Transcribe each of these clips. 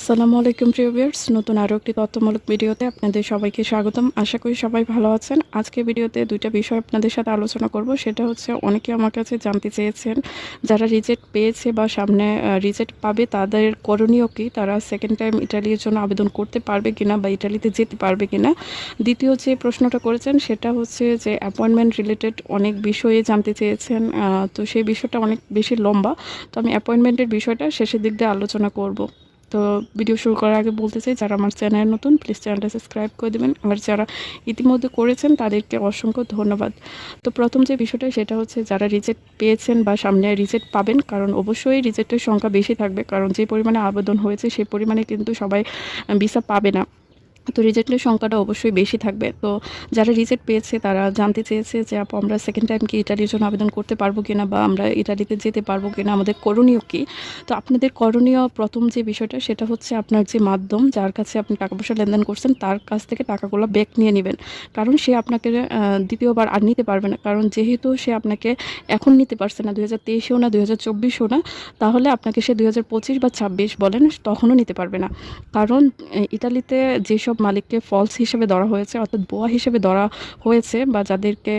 আসসালামু আলাইকুম, প্রিয় ভিউয়ার্স। নতুন আরও একটি তথ্যমূলক ভিডিওতে আপনাদের সবাইকে স্বাগতম। আশা করি সবাই ভালো আছেন। আজকে ভিডিওতে দুইটা বিষয় আপনাদের সাথে আলোচনা করব। সেটা হচ্ছে, অনেকে আমার কাছে জানতে চেয়েছেন, যারা রিজেক্ট পেয়েছে বা সামনে রিজেক্ট পাবে, তাদের করণীয় কি? তারা সেকেন্ড টাইম ইটালির জন্য আবেদন করতে পারবে কিনা বা ইটালিতে যেতে পারবে কিনা? দ্বিতীয় যে প্রশ্নটা করেছেন, সেটা হচ্ছে যে অ্যাপয়েন্টমেন্ট রিলেটেড অনেক বিষয়ে জানতে চেয়েছেন তো সেই বিষয়টা অনেক বেশি লম্বা। তো আমি অ্যাপয়েন্টমেন্টের বিষয়টা শেষের দিক দিয়ে আলোচনা করব। তো ভিডিও শুরু করার আগে বলতে চাই, যারা আমার চ্যানেল নতুন প্লিজ চ্যানেলটা সাবস্ক্রাইব করে দেবেন। আর যারা ইতিমধ্যে করেছেন, তাদেরকে অসংখ্য ধন্যবাদ। তো প্রথম যে বিষয়টা, সেটা হচ্ছে যারা রিজেক্ট পেয়েছেন বা সামনে রিজেক্ট পাবেন, কারণ অবশ্যই রিজেক্টের সংখ্যা বেশি থাকবে, কারণ যে পরিমাণে আবেদন হয়েছে, সে পরিমাণে কিন্তু সবাই ভিসা পাবে না। তো রিজেক্টের সংখ্যাটা অবশ্যই বেশি থাকবে। তো যারা রিজেক্ট পেয়েছে তারা জানতে চেয়েছে যে আপু আমরা সেকেন্ড টাইম কি ইটালির জন্য আবেদন করতে পারব কিনা বা আমরা ইটালিতে যেতে পারব কিনা? আমাদের করণীয় কি? তো আপনাদের করণীয় প্রথম যে বিষয়টা সেটা হচ্ছে আপনার যে মাধ্যম যার কাছে আপনি টাকা পয়সা লেনদেন করছেন তার কাছ থেকে টাকাগুলো ব্যাক নিয়ে নেবেন। কারণ সে আপনাকে দ্বিতীয়বার আর নিতে পারবে না। কারণ যেহেতু সে আপনাকে এখন নিতে পারছে না দুই হাজার তেইশেও না দুই হাজার চব্বিশও না তাহলে আপনাকে সে দুই হাজার পঁচিশ বা ছাব্বিশ বলেন তখনও নিতে পারবে না। কারণ আহ, ইতালিতে যেসব মালিককে ফলস হিসেবে ধরা হয়েছে, অর্থাৎ বোয়া হিসেবে ধরা হয়েছে বা যাদেরকে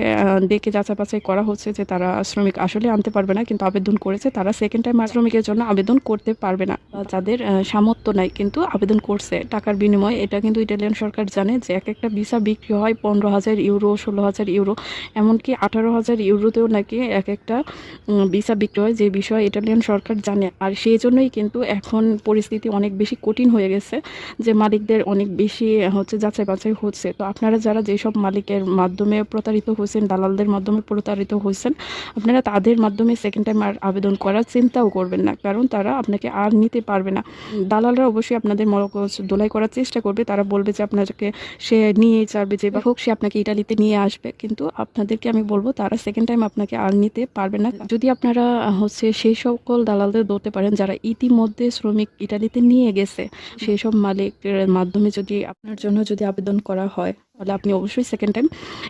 ডেকে যাচাই বাছাই করা হচ্ছে যে তারা শ্রমিক আসলে আনতে পারবে না, কিন্তু আবেদন করেছে, তারা সেকেন্ড টাইম শ্রমিকের জন্য আবেদন করতে পারবে না যাদের সামর্থ্য নাই কিন্তু আবেদন করছে। টাকার বিনিময়ে এটা কিন্তু ইটালিয়ান সরকার জানে যে এক একটা ভিসা বিক্রি হয় পনেরো হাজার ইউরো, ষোলো হাজার ইউরো, এমনকি আঠারো হাজার ইউরোতেও নাকি এক একটা ভিসা বিক্রি হয়, যে বিষয়ে ইটালিয়ান সরকার জানে। আর সেই জন্যই কিন্তু এখন পরিস্থিতি অনেক বেশি কঠিন হয়ে গেছে, যে মালিকদের অনেক বেশি হচ্ছে যাচাই বাছাই হচ্ছে। তো আপনারা যারা যেসব মালিকের মাধ্যমে প্রতারিত হয়েছেন, দালালদের মাধ্যমে প্রতারিত হয়েছেন, আপনারা তাদের মাধ্যমে সেকেন্ড টাইম আর আবেদন করার চিন্তাও করবেন না, কারণ তারা আপনাকে আর নিতে পারবে না। দালালরা অবশ্যই আপনাদের মরকজ দোলাই করার চেষ্টা করবে। তারা বলবে যে আপনাকে সে নিয়ে যাবে যে বা হোক সে আপনাকে ইটালিতে নিয়ে আসবে। কিন্তু আপনাদেরকে আমি বলব, তারা সেকেন্ড টাইম আপনাকে আর নিতে পারবে না। যদি আপনারা হচ্ছে সেই সকল দালালদের ধরতে পারেন, যারা ইতিমধ্যে শ্রমিক ইটালিতে নিয়ে গেছে, সেই সব মালিকের মাধ্যমে যদি আপনার জন্য যদি আবেদন করা হয়। তাহলে আপনি অবশ্যই সেকেন্ড টাইম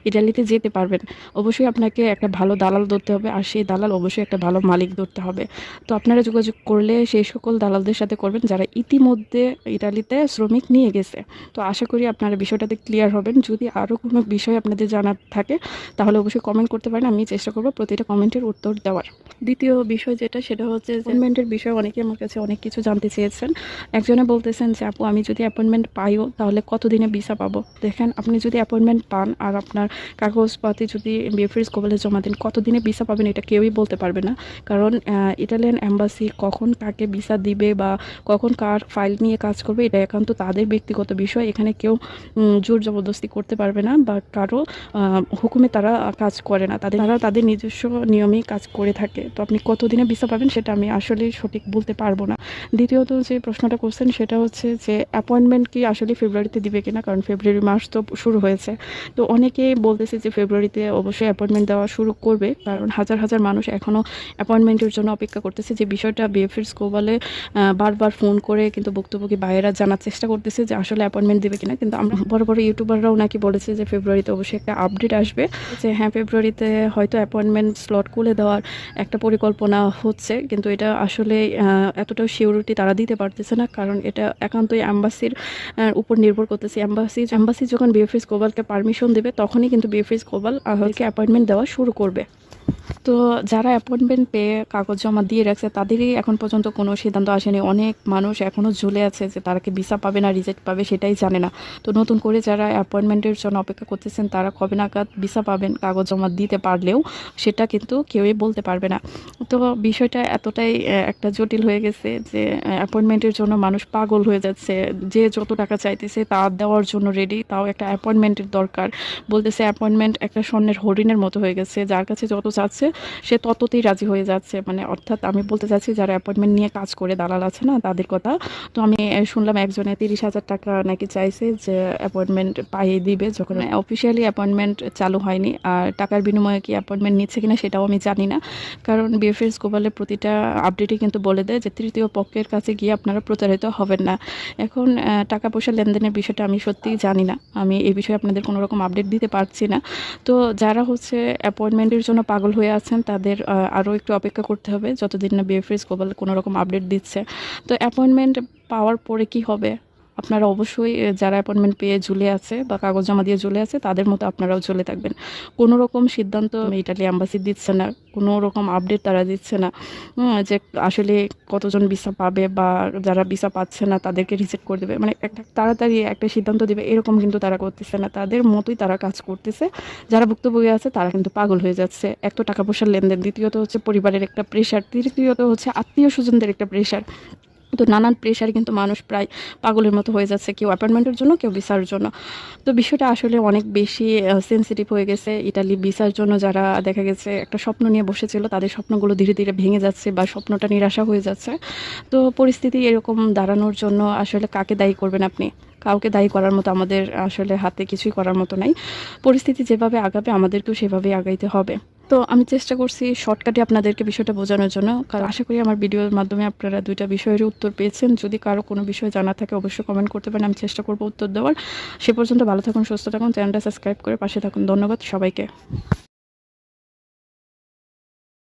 ইটালিতে যেতে পারবেন। অবশ্যই আপনাকে একটা ভালো দালাল ধরতে হবে আর সেই দালাল অবশ্যই একটা ভালো মালিক ধরতে হবে। তো আপনারা যোগাযোগ করলে সেই সকল দালালদের সাথে করবেন যারা ইতিমধ্যে ইটালিতে শ্রমিক নিয়ে গেছে। তো আশা করি আপনারা বিষয়টাতে ক্লিয়ার হবেন। যদি আরও কোনো বিষয় আপনাদের জানার থাকে তাহলে অবশ্যই কমেন্ট করতে পারেন। আমি চেষ্টা করব প্রতিটা কমেন্টের উত্তর দেওয়ার। দ্বিতীয় বিষয় যেটা সেটা হচ্ছে অ্যাপয়েন্টমেন্টের বিষয়ে অনেকে আমার কাছে অনেক কিছু জানতে চেয়েছেন। একজনে বলতেছেন যে আপু আমি যদি অ্যাপয়েন্টমেন্ট পাইও তাহলে কতদিনে ভিসা পাবো? দেখেন আপনি যদি অ্যাপয়েন্টমেন্ট পান আর আপনার কাগজপাতি যদি বিএফএস কোবলে জমা দেন কতদিনে ভিসা পাবেন এটা কেউই বলতে পারবে না। কারণ ইটালিয়ান অ্যাম্বাসি কখন কাকে ভিসা দিবে বা কখন কার ফাইল নিয়ে কাজ করবে, এটা একান্ত তাদের ব্যক্তিগত বিষয়। এখানে কেউ জোর জবরদস্তি করতে পারবে না বা কারও হুকুমে তারা কাজ করে না। তাদের, তারা তাদের নিজস্ব নিয়মেই কাজ করে থাকে। তো আপনি কতদিনে ভিসা পাবেন সেটা আমি আসলে সঠিক বলতে পারব না। দ্বিতীয়ত যে প্রশ্নটা করছেন সেটা হচ্ছে যে অ্যাপয়েন্টমেন্ট কি আসলে ফেব্রুয়ারিতে দিবে কিনা? কারণ ফেব্রুয়ারি মাস তো শুরু হয়েছে। তো অনেকেই বলতেছে যে ফেব্রুয়ারিতে অবশ্যই অ্যাপয়েন্টমেন্ট দেওয়া শুরু করবে, কারণ হাজার হাজার মানুষ এখনও অ্যাপয়েন্টমেন্টের জন্য অপেক্ষা করতেছে যে বিষয়টা বিএফএর স্কোবালে বারবার ফোন করে কিন্তু ভুক্তভোগী ভাইয়েরা জানার চেষ্টা করতেছে যে আসলে অ্যাপয়েন্টমেন্ট দেবে কিনা। কিন্তু আমরা বড় বড় ইউটিউবাররাও নাকি বলেছে যে ফেব্রুয়ারিতে অবশ্যই একটা আপডেট আসবে। যে হ্যাঁ ফেব্রুয়ারিতে হয়তো অ্যাপয়েন্টমেন্ট স্লট খুলে দেওয়ার একটা পরিকল্পনা হচ্ছে, কিন্তু এটা আসলে এতটাও সিউরিটি তারা দিতে পারতেছে না, কারণ এটা একান্তই অ্যাম্বাসির উপর নির্ভর করতেছে। অ্যাম্বাসি অ্যাম্বাসি যখন বিএফএস কোবালকে পারমিশন দেবে তখনই কিন্তু বিএফএস কোবাল হয়তো অ্যাপয়েন্টমেন্ট দেওয়া শুরু করবে। তো যারা অ্যাপয়েন্টমেন্ট পেয়ে কাগজ জমা দিয়ে রাখছে, তাদেরই এখন পর্যন্ত কোনো সিদ্ধান্ত আসেনি। অনেক মানুষ এখনও ঝুলে আছে যে তারা কি ভিসা পাবে না রিজেক্ট পাবে সেটাই জানে না। তো নতুন করে যারা অ্যাপয়েন্টমেন্টের জন্য অপেক্ষা করতেছেন, তারা কবে নাগাদ ভিসা পাবেন কাগজ জমা দিতে পারলেও, সেটা কিন্তু কেউই বলতে পারবে না। তো বিষয়টা এতটাই একটা জটিল হয়ে গেছে যে অ্যাপয়েন্টমেন্টের জন্য মানুষ পাগল হয়ে যাচ্ছে। যে যত টাকা চাইতেছে তা দেওয়ার জন্য রেডি তাও একটা অ্যাপয়েন্টমেন্টের দরকার। বলতেছে অ্যাপয়েন্টমেন্ট একটা স্বর্ণের হরিণের মতো হয়ে গেছে। যার কাছে যত চাচ্ছে সে তততেই রাজি হয়ে যাচ্ছে। মানে অর্থাৎ আমি বলতে চাচ্ছি যারা অ্যাপয়েন্টমেন্ট নিয়ে কাজ করে দালাল আছে না তাদের কথা। তো আমি শুনলাম একজনে তিরিশ হাজার টাকা নাকি চাইছে যে অ্যাপয়েন্টমেন্ট পাইয়ে দিবে যখন অফিসিয়ালি অ্যাপয়েন্টমেন্ট চালু হয়নি। আর টাকার বিনিময়ে কি অ্যাপয়েন্টমেন্ট নিচ্ছে কিনা সেটাও আমি জানি না। কারণ বিএফএস গোবালের প্রতিটা আপডেটই কিন্তু বলে দেয় যে তৃতীয় পক্ষের কাছে গিয়ে আপনারা প্রতারিত হবেন না। এখন টাকা পয়সা লেনদেনের বিষয়টা আমি সত্যিই জানি না। আমি এই বিষয়ে আপনাদের কোনো রকম আপডেট দিতে পারছি না। তো যারা হচ্ছে অ্যাপয়েন্টমেন্টের জন্য পাগল হয়ে আছেন তাদের আরও একটু অপেক্ষা করতে হবে। যতদিন না বিএফএস গোবাল কোনো রকম আপডেট দিচ্ছে। তো অ্যাপয়েন্টমেন্ট পাওয়ার পরে কি হবে? আপনারা অবশ্যই যারা অ্যাপয়েন্টমেন্ট পেয়ে ঝুলে আছে বা কাগজ জমা দিয়ে ঝুলে আছে, তাদের মতো আপনারাও ঝুলে থাকবেন। কোনো রকম সিদ্ধান্ত ইটালি অ্যাম্বাসি দিচ্ছে না, কোনো রকম আপডেট তারা দিচ্ছে না। যে আসলে কতজন ভিসা পাবে বা যারা ভিসা পাচ্ছে না, তাদেরকে রিজেক্ট করে দেবে। মানে একটা তাড়াতাড়ি একটা সিদ্ধান্ত দেবে, এরকম কিন্তু তারা করতেছে না। তাদের মতোই তারা কাজ করতেছে। যারা ভুক্তভোগী আছে, তারা কিন্তু পাগল হয়ে যাচ্ছে। এক তো টাকা পয়সার লেনদেন, দ্বিতীয়ত হচ্ছে পরিবারের একটা প্রেশার তৃতীয়ত হচ্ছে আত্মীয় স্বজনদের একটা প্রেশার তো নানান প্রেশার কিন্তু মানুষ প্রায় পাগলের মতো হয়ে যাচ্ছে কেউ অ্যাপয়েন্টমেন্টের জন্য, কেউ ভিসার জন্য। তো বিষয়টা আসলে অনেক বেশি সেন্সিটিভ হয়ে গেছে ইটালি ভিসার জন্য যারা দেখা গেছে একটা স্বপ্ন নিয়ে বসেছিল, তাদের স্বপ্নগুলো ধীরে ধীরে ভেঙে যাচ্ছে বা স্বপ্নটা নিরাশা হয়ে যাচ্ছে। তো পরিস্থিতি এরকম দাঁড়ানোর জন্য আসলে কাকে দায়ী করবেন আপনি? কাউকে দায়ী করার মতো আমাদের আসলে হাতে কিছুই করার মতো নাই। পরিস্থিতি যেভাবে আগাবে, আমাদেরকেও সেভাবেই আগাইতে হবে। তো আমি চেষ্টা করছি শর্টকাটে আপনাদেরকে বিষয়টা বোঝানোর জন্য। কারণ আশা করি আমার ভিডিওর মাধ্যমে আপনারা দুইটা বিষয়ের উত্তর পেয়েছেন। যদি কারও কোনো বিষয় জানা থাকে, অবশ্যই কমেন্ট করতে পারেন। আমি চেষ্টা করব উত্তর দেওয়ার। সে পর্যন্ত ভালো থাকুন, সুস্থ থাকুন। চ্যানেলটা সাবস্ক্রাইব করে পাশে থাকুন। ধন্যবাদ সবাইকে।